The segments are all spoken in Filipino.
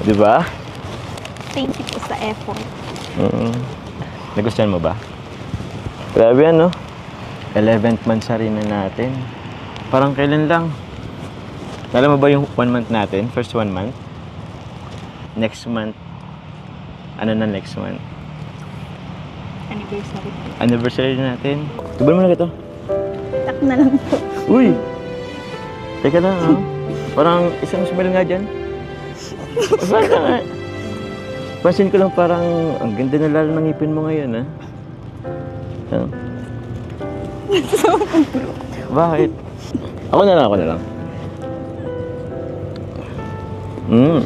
Di ba? Thank you po sa effort. Mm. Nagustuhan mo ba? Grabe ano? 11th month na natin. Parang kailan lang? Alam mo ba yung one month natin? First one month? Next month? Ano na next month? Anniversary. Anniversary na natin. Tubal mo na ito. Tak na lang po. Uy! Teka lang, ah. Parang isang smell nga dyan. Pansin ko lang parang ang ganda na lalo ng ngipin mo ngayon, ah. Ah. Bakit? Ako na lang, ako na lang. Mm.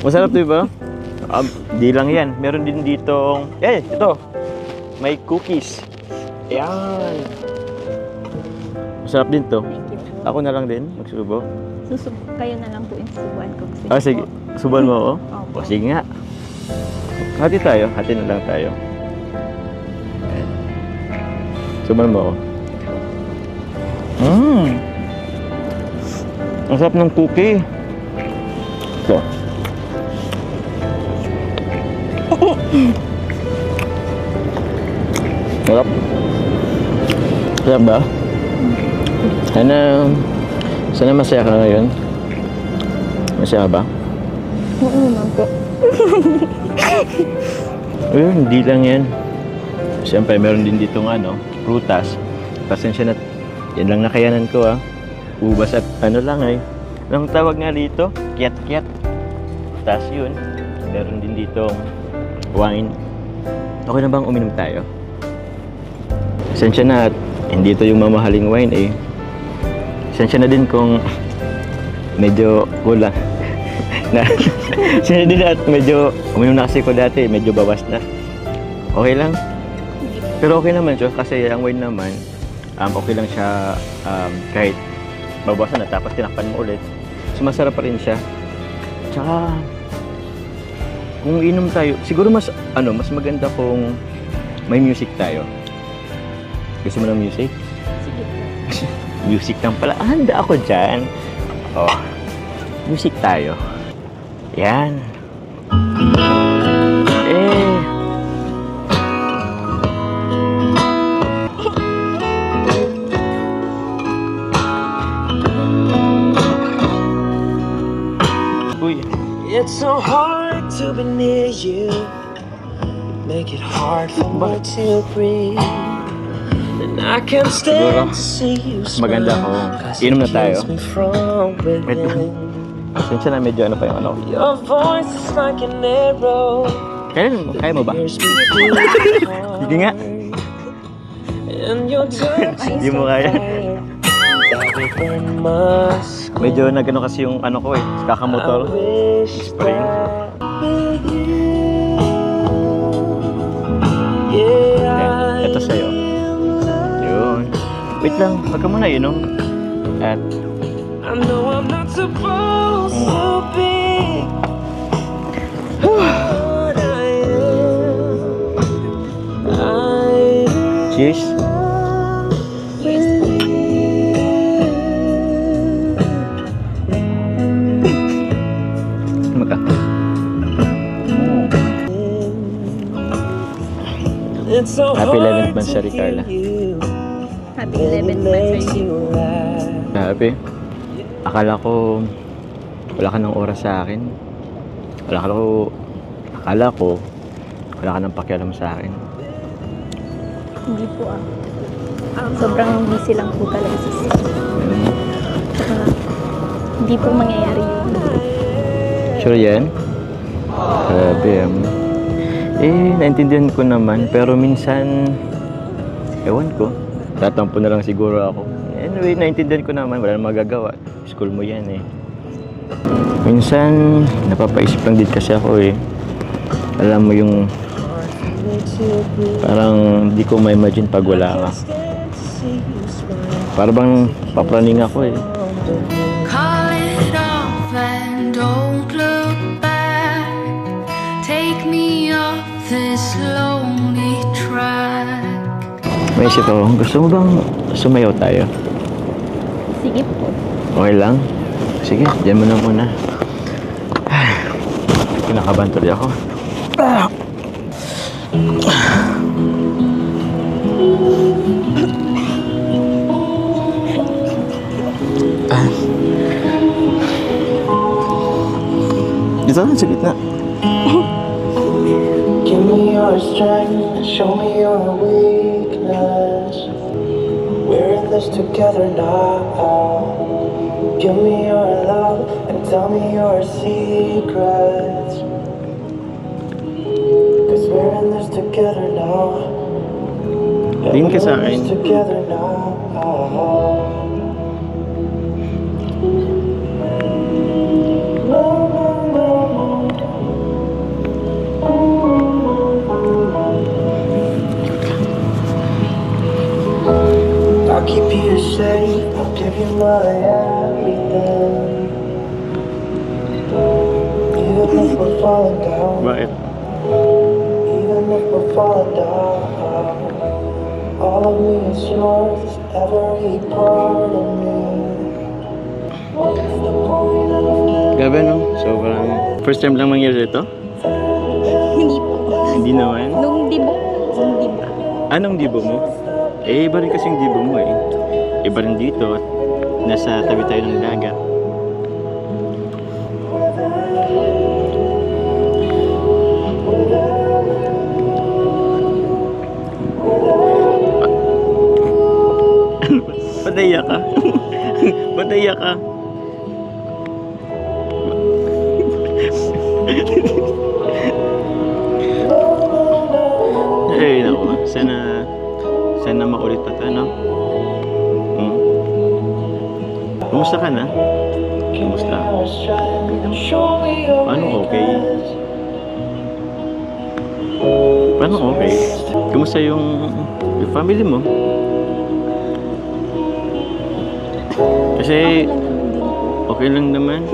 Masarap, di ba? Um, di lang yan. Meron din ditong... Eh, ito. May cookies. Yan. Masarap din to. Ako na lang din, magsubo. Susub kayo na lang po yung susubuan ko. Sige Ah, sige. po. Suban mo ako? Opo. O, sige nga. Hati tayo. Hati na lang tayo. Suban mo ako. Mmm! Ang sarap ng cookie. Ito. Sarap. Sarap ba? Sana, sana masaya ka ngayon. Masaya ka ba? Oo naman po. Ayun, hindi lang yan. Siyempre, meron din dito ng ano, prutas. Pasensya na, yan lang nakayanan ko ah. Ubas at ano lang ay. Anong tawag nga dito? Kiat-kiat. Tapos yun, meron din dito wine. Okay na bang uminom tayo? Pasensya na at hindi ito yung mamahaling wine eh. Pasensya na din kung medyo kulang. na Pasensya din at medyo uminom na kasi ko dati, medyo bawas na. Okay lang. Pero okay naman siya kasi ang wine naman, um, okay lang siya um, kahit babawasan na tapos tinakpan mo ulit. So masarap pa rin siya. Tsaka kung inom tayo, siguro mas ano, mas maganda kung may music tayo. Gusto mo ng music? Music lang pala. Ah, handa ako dyan. Oh, music tayo. Yan. Eh. Uy, It's so hard to be near you. Make it hard for me to breathe. Can't Siguro, maganda 'cause inom na tayo. Wait lang. pasensya na medyo ano pa yung ano. Your voice is like an arrow. Kaya mo, kaya mo ba? Sige nga. Hindi mo kaya. Medyo nagano kasi yung ano ko eh, kakamotor. Spring. Yeah, Wait lang, wag ka muna inom. At I know I'm not supposed to be cheers. So Happy 11th hard monthsary, to when 11th it makes month you laugh. Sabi, akala ko wala ka ng oras sa akin. Wala ka ko, akala ko wala ka ng pakialam sa akin. Hindi po ah. Sobrang busy lang po talaga sa sis. Hmm. Tsaka, hindi po mangyayari yun. Sure yan? Grabe um. Eh, naintindihan ko naman, pero minsan, ewan ko, tatampo na lang siguro ako. Anyway, naintindihan ko naman, wala nang magagawa. School mo yan eh. Minsan, napapaisip lang din kasi ako eh. Alam mo yung, parang di ko ma-imagine pag wala ka. Para bang paplaning ako eh. Take me off this track. May isip ako, gusto mo bang sumayaw tayo? Sige po. Okay lang? Sige, dyan mo na muna. Kinakabahan tuloy ako. Dito na, sa gitna. Give me your strength, and show me your weakness. We're in this together now. Give me your love and tell me your secrets. Cause we're in this together now. Yeah, Tingin ka sa we're in this Together now. Keep you safe, I'll give you my everything. Even if we're falling down, Bakit? even if we're falling down, all of me is yours, every part of me. Gabi no? Sobrang... First time lang mangyari ito? Hindi po. Hindi naman. Nung dibo. Nung dibo. Anong dibo mo? Eh, iba rin kasing dibo mo eh. Iba rin dito. Nasa tabi tayo ng dagat. Padaya ka. Padaya ka. Ay, naku. Sana, sana maulit pa ito, no? Hmm? Kumusta ka na? Kumusta? Paano okay? Paano okay? Kumusta yung, yung family mo? Kasi, okay lang naman.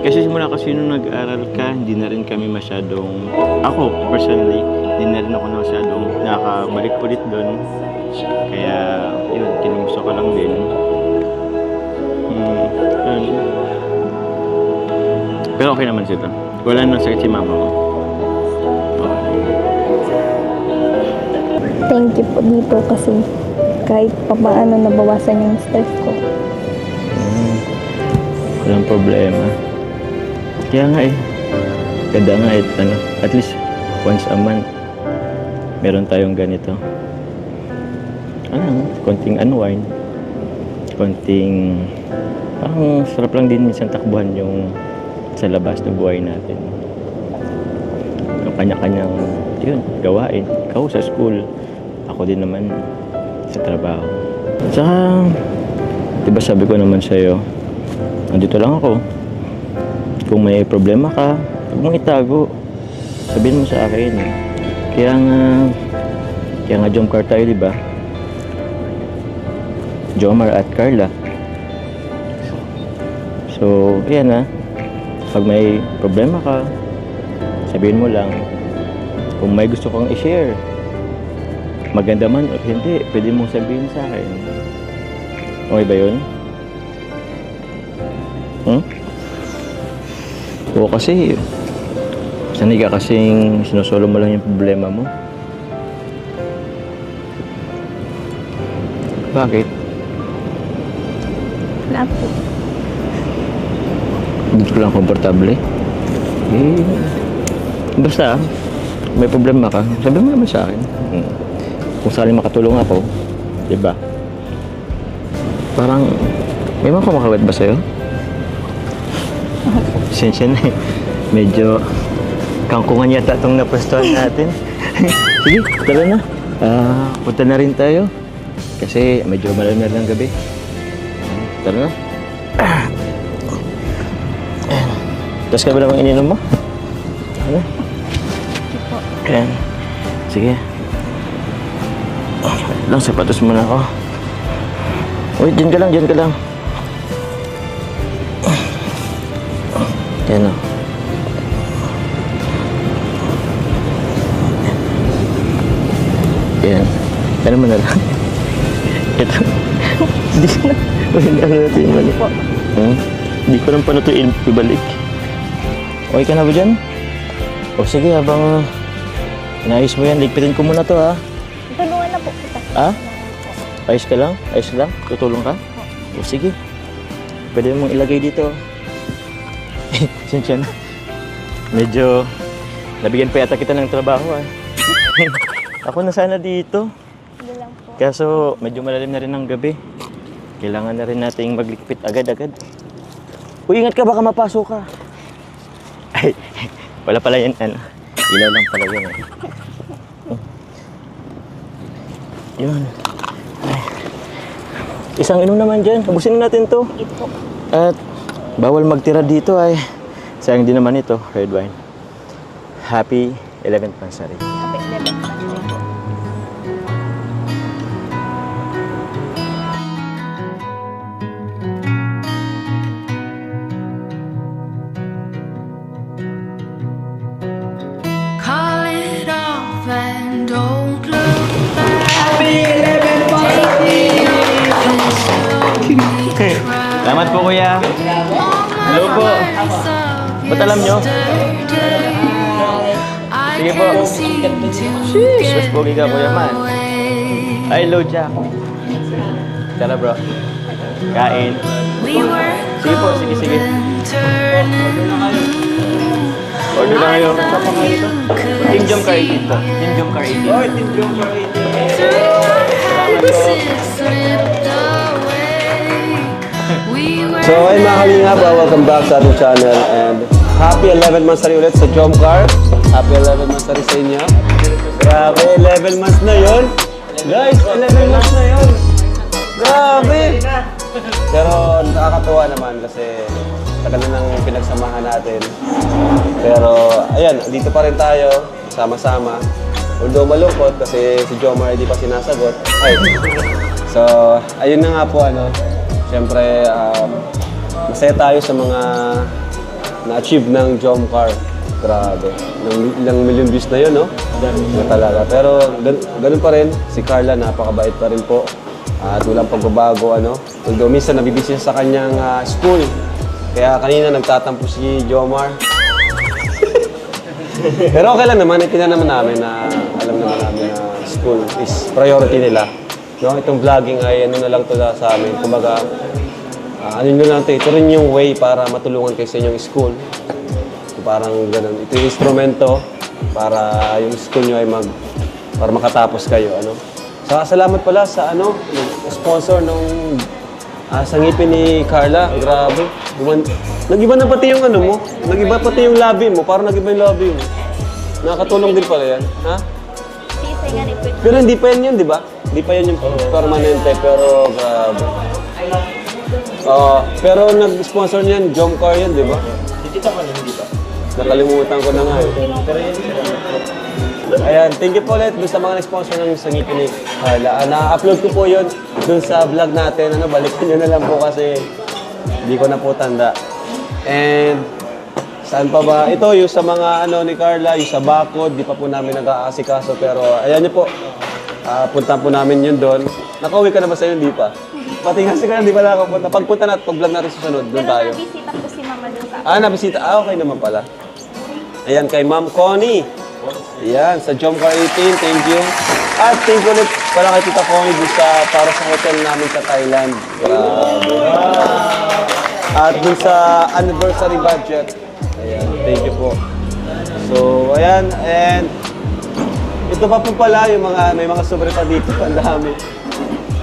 Kasi simula kasi nung nag-aral ka, hindi na rin kami masyadong, ako personally, hindi na rin ako masyadong nakabalik ulit doon. Kaya, yun, kinumusta ko lang din. Hmm, yun. Pero okay naman sila. Wala nang sakit si mama. Okay. Thank you po dito kasi kahit papaano nabawasan yung stress ko. Hmm. Walang problema. Kaya nga eh. Ganda nga eh. Ano, at least once a month, meron tayong ganito. Ano, konting unwind. Konting, parang sarap lang din minsan takbuhan yung sa labas ng buhay natin. Yung kanya-kanyang, yun, gawain. Ikaw sa school, ako din naman sa trabaho. Tsaka, di ba sabi ko naman sa'yo, nandito lang ako. Kung may problema ka, huwag mong itago. Sabihin mo sa akin. Kaya nga, kaya nga Jomcar tayo, di ba? Jomar at Carla. So, ayan na. Pag may problema ka, sabihin mo lang. Kung may gusto kang i-share, maganda man o hindi, pwede mong sabihin sa akin. Okay ba yun? Hmm? Oo kasi, sanay ka kasing sinusolo mo lang yung problema mo. Bakit? Wala po. Dito ka lang komportable. Eh, basta, may problema ka, sabi mo naman sa akin. Hmm. Kung sakaling makatulong ako, di ba? Parang, may mga kumakawit ba sa'yo? Sensya na eh. Medyo kangkungan yata itong napwestuhan natin. Sige, tara na. Ah, punta na rin tayo. Kasi medyo malam na lang gabi. Tara na. Tapos ka ba namang ininom mo? Ano? Ayan. Sige. Lang, sapatos muna ako. Uy, dyan ka lang, dyan ka lang. Yan o. Yan. Ano mo na lang. Ito. Hindi na. Uy, ano natin yung balik. Hmm? Hindi ko lang pa na ito ibalik. Okay ka na ba dyan? O sige, habang inayos mo yan, ligpitin ko muna to ha. Tulungan na po kita. Ah? Ayos ka lang? Ayos lang? Tutulong ka? O sige. Pwede mong ilagay dito. Sinsya na. Medyo nabigyan pa yata kita ng trabaho ah. Ako na sana dito. Hindi. Kaso medyo malalim na rin ang gabi. Kailangan na rin nating maglikpit agad-agad. Uy, ingat ka baka mapasok ka. Ay, wala pala yan. Ano, ilaw lang pala yun. Eh. Oh. Yun. Ay. Isang inom naman dyan. Ubusin na natin to. At bawal magtira dito ay sayang din naman ito, red wine. Happy 11th Pansari. Happy 11th birthday Salamat po kuya. Hello po. Ba't alam nyo? Sige po. Sheesh, mas pogi ka kuya man. Ay, hello Jack. Tara bro. Kain. Sige po, sige, sige. Order lang kayo. Team Jom Car 18 see po. Team Jom Car 18. it slipped away. So ayun mga kalingap, welcome back sa ating channel and happy 11 months na ulit sa Jomcar. Happy 11 months na sa inyo. Grabe, 11 months na yon. Guys, 11 months na yon. Grabe! Pero nakakatuwa naman kasi tagal na nang pinagsamahan natin. Pero ayan, dito pa rin tayo, sama-sama. Although malungkot kasi si Jomar hindi pa sinasagot. Ay. So, ayun na nga po ano. Siyempre, um, masaya tayo sa mga na-achieve ng Jomcar. Grabe. Ng ilang million views na yun, no? Na talaga. Pero gan- ganun pa rin, si Carla napakabait pa rin po. At walang pagbabago, ano? Although minsan nabibisi sa kanyang ah, school. Kaya kanina nagtatampo si Jomar. Pero okay lang naman, itina naman namin na alam naman namin na school is priority nila. No, itong vlogging ay ano na lang to sa amin. Kumbaga, ah, ano nyo lang to, ito rin yung way para matulungan kayo sa inyong school. So, parang ganun. Ito yung instrumento para yung school nyo ay mag, para makatapos kayo. Ano? Saka salamat pala sa ano, sponsor nung ah, sa ngipin ni Carla. Grabe. Guman, nag-iba na pati yung ano mo. Nag-iba pati yung labi mo. Parang nag-iba yung labi mo. Nakakatulong din pala yan. Ha? Pero hindi pa yan yun, di ba? Hindi pa yan yung permanente, pero grabe. Oo, pero nag-sponsor niyan, Jomcar yan, di ba? Titita ka lang dito. Nakalimutan ko na nga eh. Ayan, thank you po ulit dun sa mga nag-sponsor ng sangipin ni Carla. Ah, na-upload ko po yun dun sa vlog natin. Ano, balikan nyo na lang po kasi hindi ko na po tanda. And saan pa ba? Ito, yung sa mga ano ni Carla, yung sa bakod, di pa po namin nag-aasikaso. Pero ayan nyo po, ah, punta po namin yun doon. Nakauwi ka na ba sa'yo? Hindi pa. Pati nga si Carla, di pa nakapunta. Pagpunta na at pag-vlog natin sa sunod, doon Pero tayo. nabisita po si Mama dun sa Ah, nabisita. Ah, okay naman pala. Ayan, kay Ma'am Connie. Ayan, sa Jomcar 18, thank you. At thank you ulit pala kay Tita Connie dun sa, para sa hotel namin sa Thailand. Grabe. At dun sa anniversary budget. Ayan, thank you po. So, ayan, and ito pa po pala yung mga, may mga sobre pa dito, ang dami.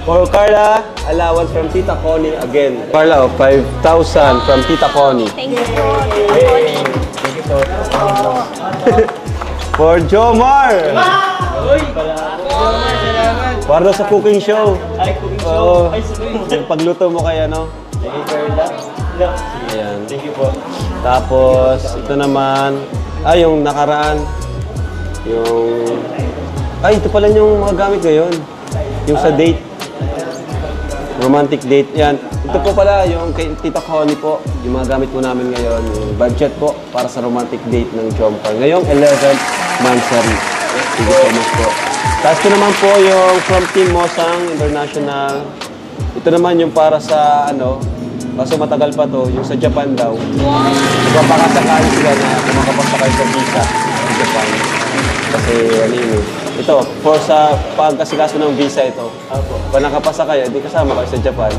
For Carla, allowance from Tita Connie again. Carla, oh, 5,000 from Tita Connie. Thank you po, Tita Connie. For Jomar! Para daw sa cooking show. Ay, cooking Oo. Ay, Yung pagluto mo kaya, no? Thank you, Carla. Ayan. Thank you po. Tapos, ito naman, ay, yung nakaraan, yung, ay, ito pala yung mga gamit ngayon. Yung sa date. Romantic date. Yan. Ito po pala yung kay Tita Connie po. Yung mga gamit po namin ngayon. Yung budget po para sa romantic date ng Jomcar. Ngayong 11th Mansari. Thank you so much po. Tapos ito naman po yung from Team Mosang International. Ito naman yung para sa ano, kaso matagal pa to, yung sa Japan daw. Magpapakasakali sila na makakapasakay sa visa. Ito, for sa pagkasikaso ng visa ito. Pag nakapasa kayo, di kasama kayo sa Japan.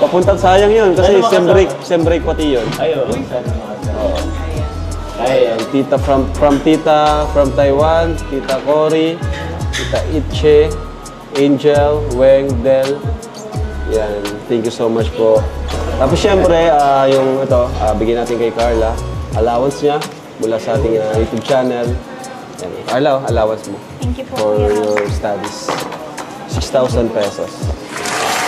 Papuntang sayang yun kasi sem break, sem break pati yun. Ayo. Ayan, tita from from tita from Taiwan, tita Cory, tita Itche, Angel, Weng, Del. Yan, thank you so much po. Tapos syempre, ah, yung ito, ah, bigyan natin kay Carla, allowance niya mula sa ating ah, YouTube channel. Oh, allowance mo Thank you po, for Kuya. your studies. 6,000 pesos.